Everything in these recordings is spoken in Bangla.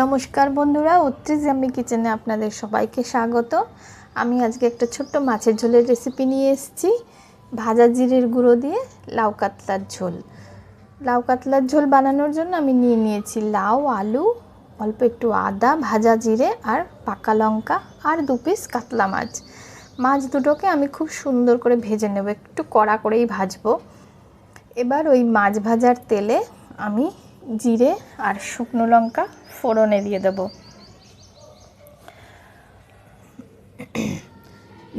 নমস্কার বন্ধুরা উত্তরি জাম্মি কিচেনে আপনাদের সবাইকে স্বাগত। আমি আজকে একটা ছোট্ট মাছের ঝোলের রেসিপি নিয়ে এসেছি। ভাজা জিরের গুঁড়ো দিয়ে লাউ কাতলার ঝোল। লাউ কাতলার ঝোল বানানোর জন্য আমি নিয়ে নিয়েছি লাউ, আলু, অল্প একটু আদা, ভাজা জিরে আর পাকা লঙ্কা আর দু পিস কাতলা মাছ। মাছ দুটোকে আমি খুব সুন্দর করে ভেজে নেব, একটু কড়া করেই ভাজবো। এবার ওই মাছ ভাজার তেলে আমি জিরে আর শুকনো লঙ্কা ফোড়নে দিয়ে দেব।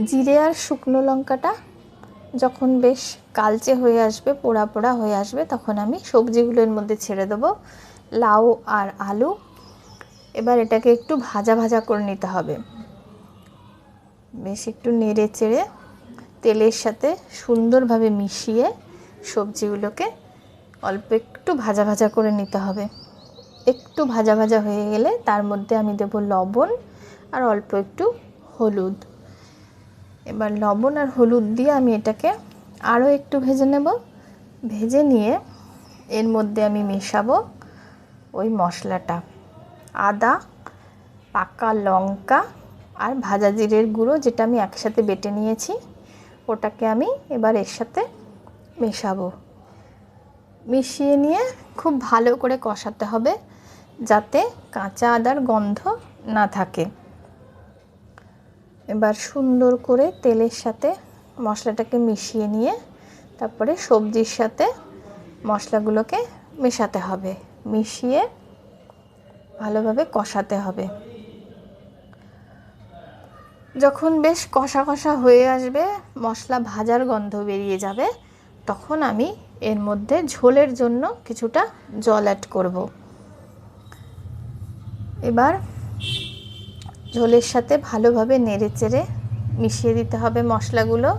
জিরে আর শুকনো লঙ্কাটা যখন বেশ কালচে হয়ে আসবে, পোড়া পোড়া হয়ে আসবে, তখন আমি সবজিগুলোর মধ্যে ছেড়ে দেবো। লাউ আর আলু। এবার এটাকে একটু ভাজা ভাজা করে নিতে হবে। বেশ একটু নেড়ে চেড়ে তেলের সাথে সুন্দরভাবে মিশিয়ে সবজিগুলোকে অল্প একটু ভাজা ভাজা করে নিতে হবে। একটু ভাজা ভাজা হয়ে গেলে তার মধ্যে আমি দেব লবণ আর অল্প একটু হলুদ। এবার লবণ আর হলুদ দিয়ে আমি এটাকে আরও একটু ভেজে নেব। ভেজে নিয়ে এর মধ্যে আমি মেশাবো ওই মশলাটা। আদা, পাকা লঙ্কা আর ভাজা জিরের গুঁড়ো যেটা আমি একসাথে বেটে নিয়েছি, ওটাকে আমি এবার এর সাথে মেশাবো। মিশিয়ে নিয়ে খুব ভালো করে কষাতে হবে যাতে কাঁচা আদার গন্ধ না থাকে। এবার সুন্দর করে তেলের সাথে মশলাটাকে মিশিয়ে নিয়ে তারপরে সবজির সাথে মশলাগুলোকে মেশাতে হবে। মিশিয়ে ভালোভাবে কষাতে হবে। যখন বেশ কষা কষা হয়ে আসবে, মশলা ভাজার গন্ধ বেরিয়ে যাবে তখন আমি এর মধ্যে ঝোলের জন্য কিছুটা জল অ্যাড করব। এবার ঝোলের সাথে ভালোভাবে নেড়ে চেড়ে মিশিয়ে দিতে হবে মশলাগুলো।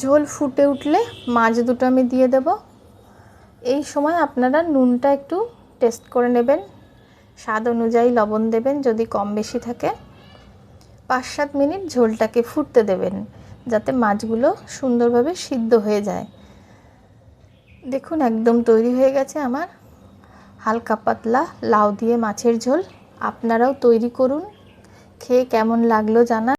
ঝোল ফুটে উঠলে মাছ দুটো আমি দিয়ে দেব। এই সময় আপনারা নুনটা একটু টেস্ট করে নেবেন। স্বাদ অনুযায়ী লবণ দেবেন যদি কম বেশি থাকে। পাঁচ সাত মিনিট ঝোলটাকে ফুটতে দেবেন। যাতে মাছগুলো সুন্দরভাবে সিদ্ধ হয়ে যায়। দেখুন, একদম তৈরি হয়ে গেছে আমার। হালকা পাতলা লাউ দিয়ে মাছের ঝোল। আপনারাও তৈরি করুন। খেয়ে কেমন লাগল জানা